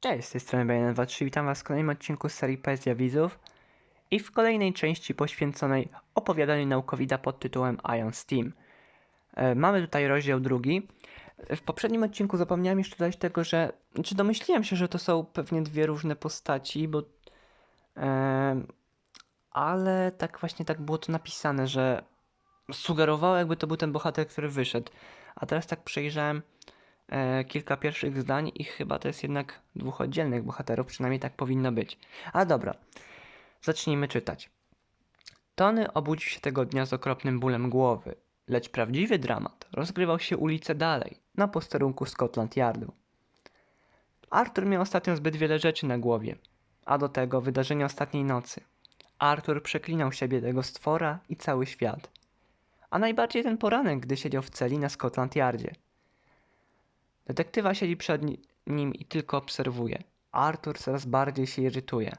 Cześć, z tej strony Bajan23, witam was w kolejnym odcinku serii Poezja Widzów i w kolejnej części poświęconej opowiadaniu naukowida pod tytułem Ion Steam. E, mamy tutaj rozdział drugi. W poprzednim odcinku zapomniałem jeszcze dodać tego, że, czy domyśliłem się, że to są pewnie dwie różne postaci, bo e, ale tak właśnie tak było to napisane, że sugerowało jakby to był ten bohater, który wyszedł. A teraz tak przejrzałem kilka pierwszych zdań i chyba to jest jednak dwóch oddzielnych bohaterów, przynajmniej tak powinno być. A dobra, zacznijmy czytać. Tony obudził się tego dnia z okropnym bólem głowy, lecz prawdziwy dramat rozgrywał się ulicę dalej, na posterunku Scotland Yardu. Arthur miał ostatnio zbyt wiele rzeczy na głowie, a do tego wydarzenia ostatniej nocy. Arthur przeklinał siebie tego stwora i cały świat. A najbardziej ten poranek, gdy siedział w celi na Scotland Yardzie. Detektywa siedzi przed ni- nim i tylko obserwuje. Arthur coraz bardziej się irytuje.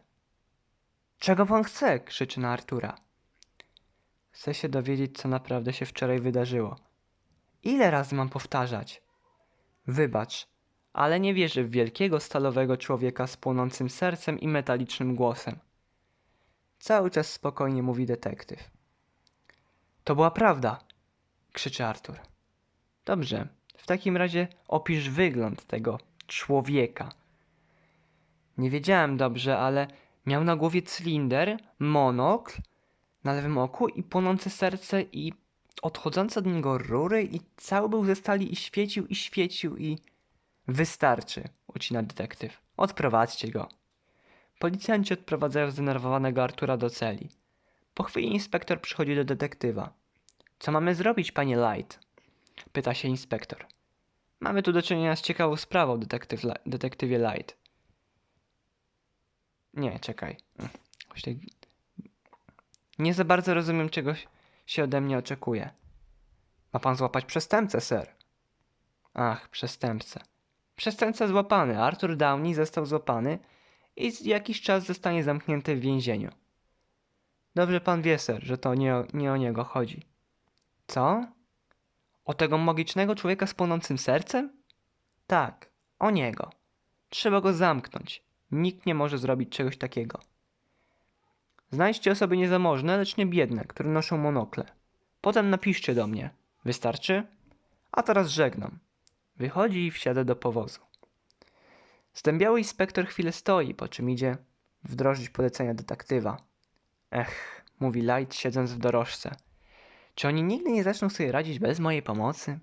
Czego pan chce? krzyczy na Artura. Chce się dowiedzieć, co naprawdę się wczoraj wydarzyło. Ile razy mam powtarzać? Wybacz, ale nie wierzę w wielkiego stalowego człowieka z płonącym sercem i metalicznym głosem. Cały czas spokojnie mówi detektyw. To była prawda, krzyczy Artur. Dobrze, w takim razie opisz wygląd tego człowieka. Nie wiedziałem dobrze, ale miał na głowie cylinder, monokl na lewym oku i płonące serce i odchodzące od niego rury i cały był ze stali i świecił i świecił i... Wystarczy, ucina detektyw. Odprowadźcie go. Policjanci odprowadzają zdenerwowanego Artura do celi. Po chwili inspektor przychodzi do detektywa. Co mamy zrobić, panie Light? Pyta się inspektor. Mamy tu do czynienia z ciekawą sprawą, detektyw, detektywie Light. Nie, czekaj. Nie za bardzo rozumiem, czego się ode mnie oczekuje. Ma pan złapać przestępcę, ser. Ach, przestępcę. Przestępca złapany. Arthur Downey został złapany i jakiś czas zostanie zamknięty w więzieniu. Dobrze pan wie, ser, że to nie o, nie o niego chodzi. Co? O tego magicznego człowieka z płonącym sercem? Tak, o niego. Trzeba go zamknąć. Nikt nie może zrobić czegoś takiego. Znajdźcie osoby niezamożne, lecz nie biedne, które noszą monokle. Potem napiszcie do mnie. Wystarczy? A teraz żegnam. Wychodzi i wsiada do powozu. Zdębiały inspektor chwilę stoi, po czym idzie wdrożyć polecenia detektywa. Ech, mówi Light siedząc w dorożce. Czy oni nigdy nie zaczną sobie radzić bez mojej pomocy?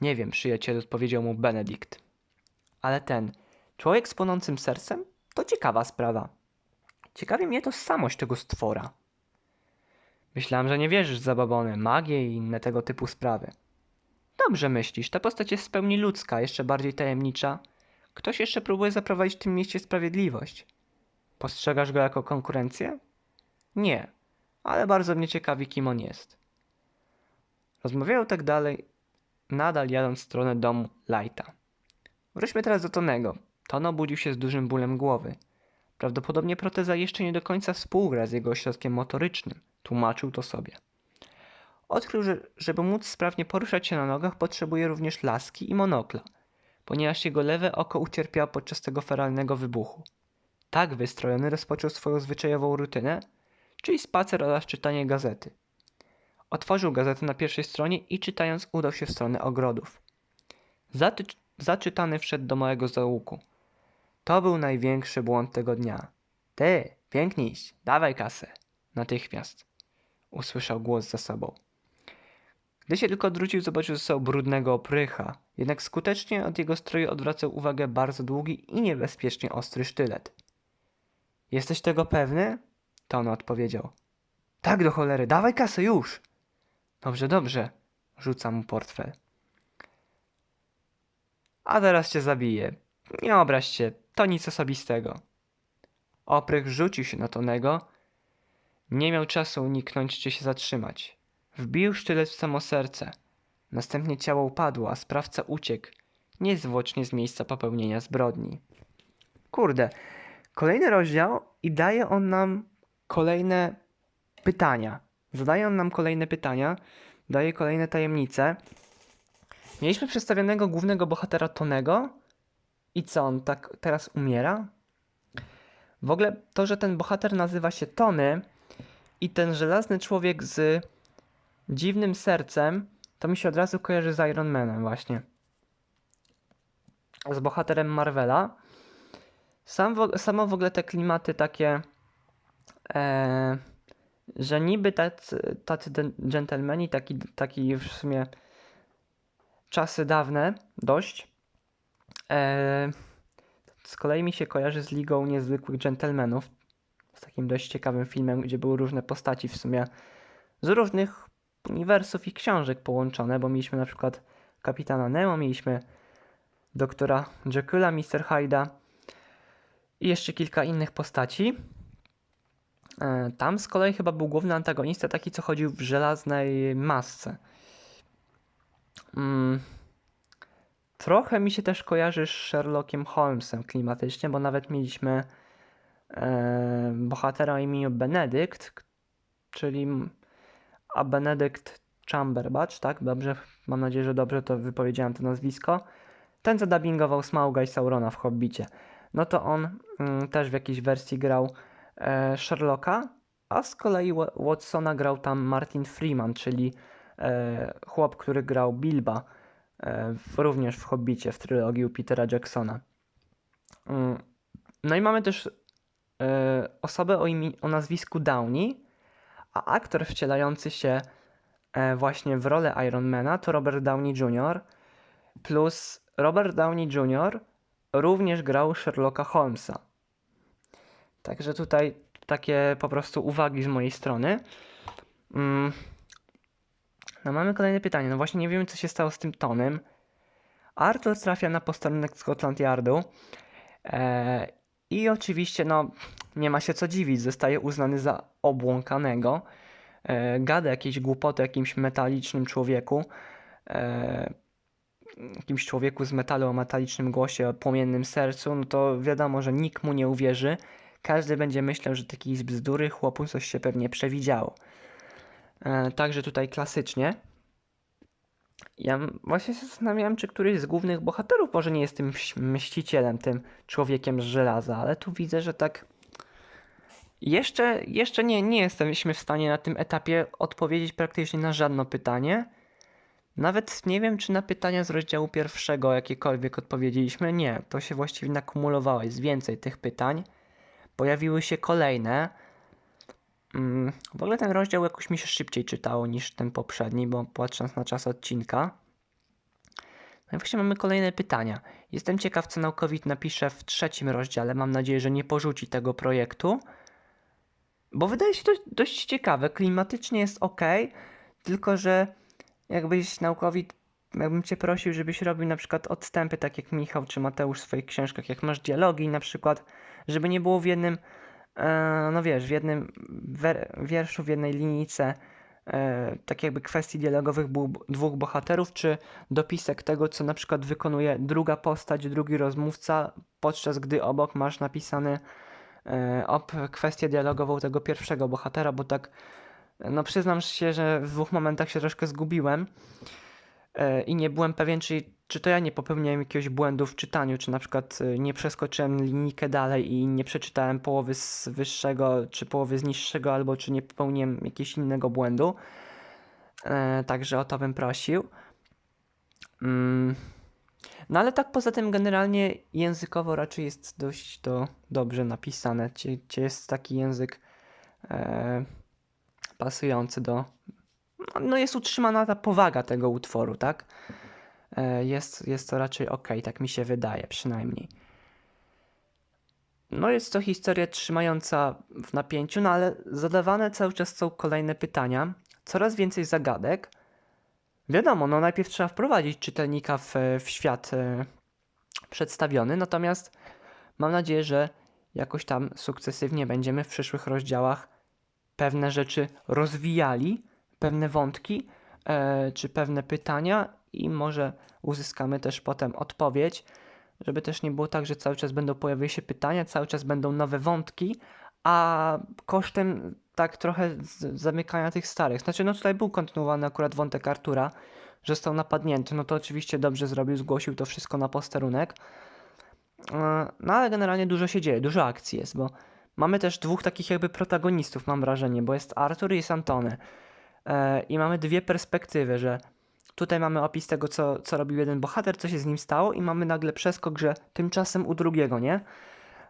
Nie wiem, przyjaciel, odpowiedział mu Benedikt. Ale ten człowiek z płonącym sercem to ciekawa sprawa. Ciekawi mnie tożsamość tego stwora. Myślałem, że nie wierzysz w zababony, magię i inne tego typu sprawy. Dobrze myślisz, ta postać jest w pełni ludzka, jeszcze bardziej tajemnicza. Ktoś jeszcze próbuje zaprowadzić w tym mieście sprawiedliwość. Postrzegasz go jako konkurencję? Nie, ale bardzo mnie ciekawi, kim on jest. Rozmawiają tak dalej, nadal jadąc w stronę domu Lighta. Wróćmy teraz do Tonego. Ton obudził się z dużym bólem głowy. Prawdopodobnie proteza jeszcze nie do końca współgra z jego ośrodkiem motorycznym. Tłumaczył to sobie. Odkrył, że żeby móc sprawnie poruszać się na nogach, potrzebuje również laski i monokla, ponieważ jego lewe oko ucierpiało podczas tego feralnego wybuchu. Tak wystrojony rozpoczął swoją zwyczajową rutynę, czyli spacer oraz czytanie gazety. Otworzył gazetę na pierwszej stronie i czytając udał się w stronę ogrodów. Zatycz- zaczytany wszedł do małego załuku. To był największy błąd tego dnia. Ty, piękniś, dawaj kasę. Natychmiast. Usłyszał głos za sobą. Gdy się tylko odwrócił, zobaczył ze sobą brudnego oprycha. Jednak skutecznie od jego stroju odwracał uwagę bardzo długi i niebezpiecznie ostry sztylet. Jesteś tego pewny? Tono odpowiedział. Tak do cholery, dawaj kasę już! Dobrze, dobrze, rzuca mu portfel. A teraz cię zabiję. Nie obraź się, to nic osobistego. Oprych rzucił się na Tonego. Nie miał czasu uniknąć czy się zatrzymać. Wbił sztylet w samo serce. Następnie ciało upadło, a sprawca uciekł, niezwłocznie z miejsca popełnienia zbrodni. Kurde, kolejny rozdział i daje on nam kolejne pytania. Zadaje on nam kolejne pytania, daje kolejne tajemnice. Mieliśmy przedstawionego głównego bohatera Tonego I co, on tak teraz umiera? W ogóle to, że ten bohater nazywa się Tony i ten żelazny człowiek z dziwnym sercem, to mi się od razu kojarzy z Iron Manem właśnie. Z bohaterem Marvela. Sam w, samo w ogóle te klimaty takie, e, że niby tacy, tacy dżentelmeni, taki, taki w sumie czasy dawne dość. E, z kolei mi się kojarzy z Ligą Niezwykłych Dżentelmenów. Z takim dość ciekawym filmem, gdzie były różne postaci w sumie z różnych uniwersów i książek połączone, bo mieliśmy na przykład Kapitana Nemo, mieliśmy doktora Jekylla, Mr. Hyda i jeszcze kilka innych postaci. E, Tam z kolei chyba był główny antagonista, taki co chodził w żelaznej masce. Mm. Trochę mi się też kojarzy z Sherlockiem Holmesem klimatycznie, bo nawet mieliśmy e, bohatera o imieniu Benedykt, czyli a Benedykt Cumberbatch, tak? Dobrze, mam nadzieję, że dobrze to wypowiedziałem to nazwisko. Ten, co dubbingował Smauga i Saurona w Hobbicie. No to on mm, też w jakiejś wersji grał Sherlocka, a z kolei Wa- Watsona grał tam Martin Freeman, czyli e, chłop, który grał Bilba e, również w Hobbicie, w trylogii Petera Jacksona. Mm, No i mamy też e, osobę o, imi- o nazwisku Downey, a aktor wcielający się e, właśnie w rolę Ironmana to Robert Downey Jr. Plus Robert Downey Jr. również grał Sherlocka Holmesa. Także tutaj takie po prostu uwagi z mojej strony. Mm. No mamy kolejne pytanie. No właśnie nie wiemy, co się stało z tym Tonem. Arthur trafia na posterunek Scotland Yardu. E, I oczywiście, no, nie ma się co dziwić, zostaje uznany za obłąkanego. E, gada jakieś głupoty jakimś metalicznym człowieku. E, jakimś człowieku z metalu o metalicznym głosie, o płomiennym sercu, no to wiadomo, że nikt mu nie uwierzy. Każdy będzie myślał, że taki z bzdury chłopu coś się pewnie przewidziało. E, także tutaj klasycznie. Ja właśnie się zastanawiałem, czy któryś z głównych bohaterów może nie jest tym mścicielem, tym człowiekiem z żelaza, ale tu widzę, że tak. Jeszcze, jeszcze nie, nie jesteśmy w stanie na tym etapie odpowiedzieć praktycznie na żadne pytanie. Nawet nie wiem, czy na pytania z rozdziału pierwszego jakiekolwiek odpowiedzieliśmy. Nie, to się właściwie nakumulowało. Jest więcej tych pytań. Pojawiły się kolejne. Mm, W ogóle ten rozdział jakoś mi się szybciej czytało niż ten poprzedni, bo patrząc na czas odcinka. No i właśnie mamy kolejne pytania. Jestem ciekaw, co naukowid napisze w trzecim rozdziale. Mam nadzieję, że nie porzuci tego projektu. Bo wydaje się to dość ciekawe. Klimatycznie jest ok, tylko że jakbyś naukowid, jakbym cię prosił, żebyś robił na przykład odstępy, tak jak Michał czy Mateusz w swoich książkach, jak masz dialogi na przykład, żeby nie było w jednym, e, no wiesz, w jednym wierszu, w jednej linijce, e, tak jakby kwestii dialogowych dwóch bohaterów, czy dopisek tego, co na przykład wykonuje druga postać, drugi rozmówca, podczas gdy obok masz napisany e, kwestię dialogową tego pierwszego bohatera, bo tak no przyznam się, że w dwóch momentach się troszkę zgubiłem i nie byłem pewien, czy, czy to ja nie popełniłem jakiegoś błędu w czytaniu, czy na przykład e, nie przeskoczyłem linijkę dalej i nie przeczytałem połowy z wyższego, czy połowy z niższego, albo czy nie popełniłem jakiegoś innego błędu. E, Także o to bym prosił. Mm. No ale tak poza tym generalnie językowo raczej jest dość to dobrze napisane. Cie jest taki język e, pasujący do. No- jest utrzymana ta powaga tego utworu, tak? E, Jest, jest to raczej ok, tak mi się wydaje przynajmniej. No jest to historia trzymająca w napięciu, no ale zadawane cały czas są kolejne pytania, coraz więcej zagadek. Wiadomo, no najpierw trzeba wprowadzić czytelnika w, w świat e, przedstawiony, natomiast mam nadzieję, że jakoś tam sukcesywnie będziemy w przyszłych rozdziałach pewne rzeczy rozwijali, pewne wątki, e, czy pewne pytania i może uzyskamy też potem odpowiedź, żeby też nie było tak, że cały czas będą pojawiały się pytania, cały czas będą nowe wątki, a kosztem tak trochę zamykania tych starych. Znaczy, no tutaj był kontynuowany akurat wątek Artura, że został napadnięty, no to oczywiście dobrze zrobił, zgłosił to wszystko na posterunek. E, No ale generalnie dużo się dzieje, dużo akcji jest, bo mamy też dwóch takich jakby protagonistów, mam wrażenie, bo jest Arthur i jest Antony. E, I mamy dwie perspektywy, że tutaj mamy opis tego, co, co robił jeden bohater, co się z nim stało i mamy nagle przeskok, że tymczasem u drugiego, nie?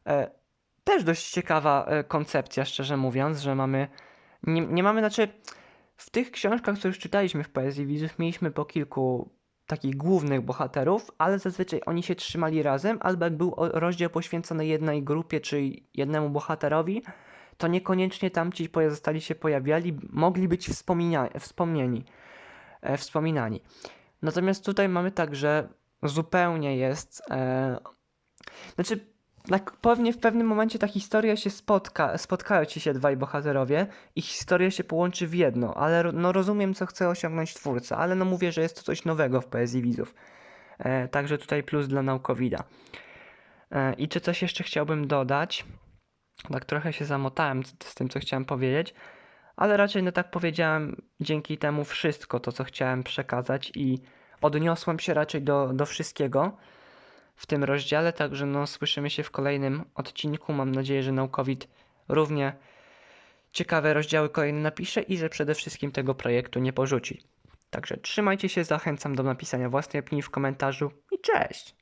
E, Też dość ciekawa e, koncepcja, szczerze mówiąc, że mamy... Nie, nie mamy, znaczy... W tych książkach, co już czytaliśmy w poezji widzów, mieliśmy po kilku takich głównych bohaterów, ale zazwyczaj oni się trzymali razem, albo był rozdział poświęcony jednej grupie czy jednemu bohaterowi, to niekoniecznie tamci pozostali się pojawiali, mogli być wspomnieni, e, wspominani. Natomiast tutaj mamy tak, że zupełnie jest. E, znaczy, tak pewnie w pewnym momencie ta historia się spotka, spotkają ci się dwaj bohaterowie i historia się połączy w jedno, ale no rozumiem, co chce osiągnąć twórca, ale no mówię, że jest to coś nowego w poezji widzów. E, także tutaj plus dla naukowida. E, I czy coś jeszcze chciałbym dodać? Tak trochę się zamotałem z, tym, co chciałem powiedzieć, ale raczej, no tak powiedziałem, dzięki temu wszystko to, co chciałem przekazać i odniosłem się raczej do, do wszystkiego w tym rozdziale, także no słyszymy się w kolejnym odcinku. Mam nadzieję, że naukowid równie ciekawe rozdziały kolejne napisze i że przede wszystkim tego projektu nie porzuci. Także trzymajcie się, zachęcam do napisania własnej opinii w komentarzu i cześć!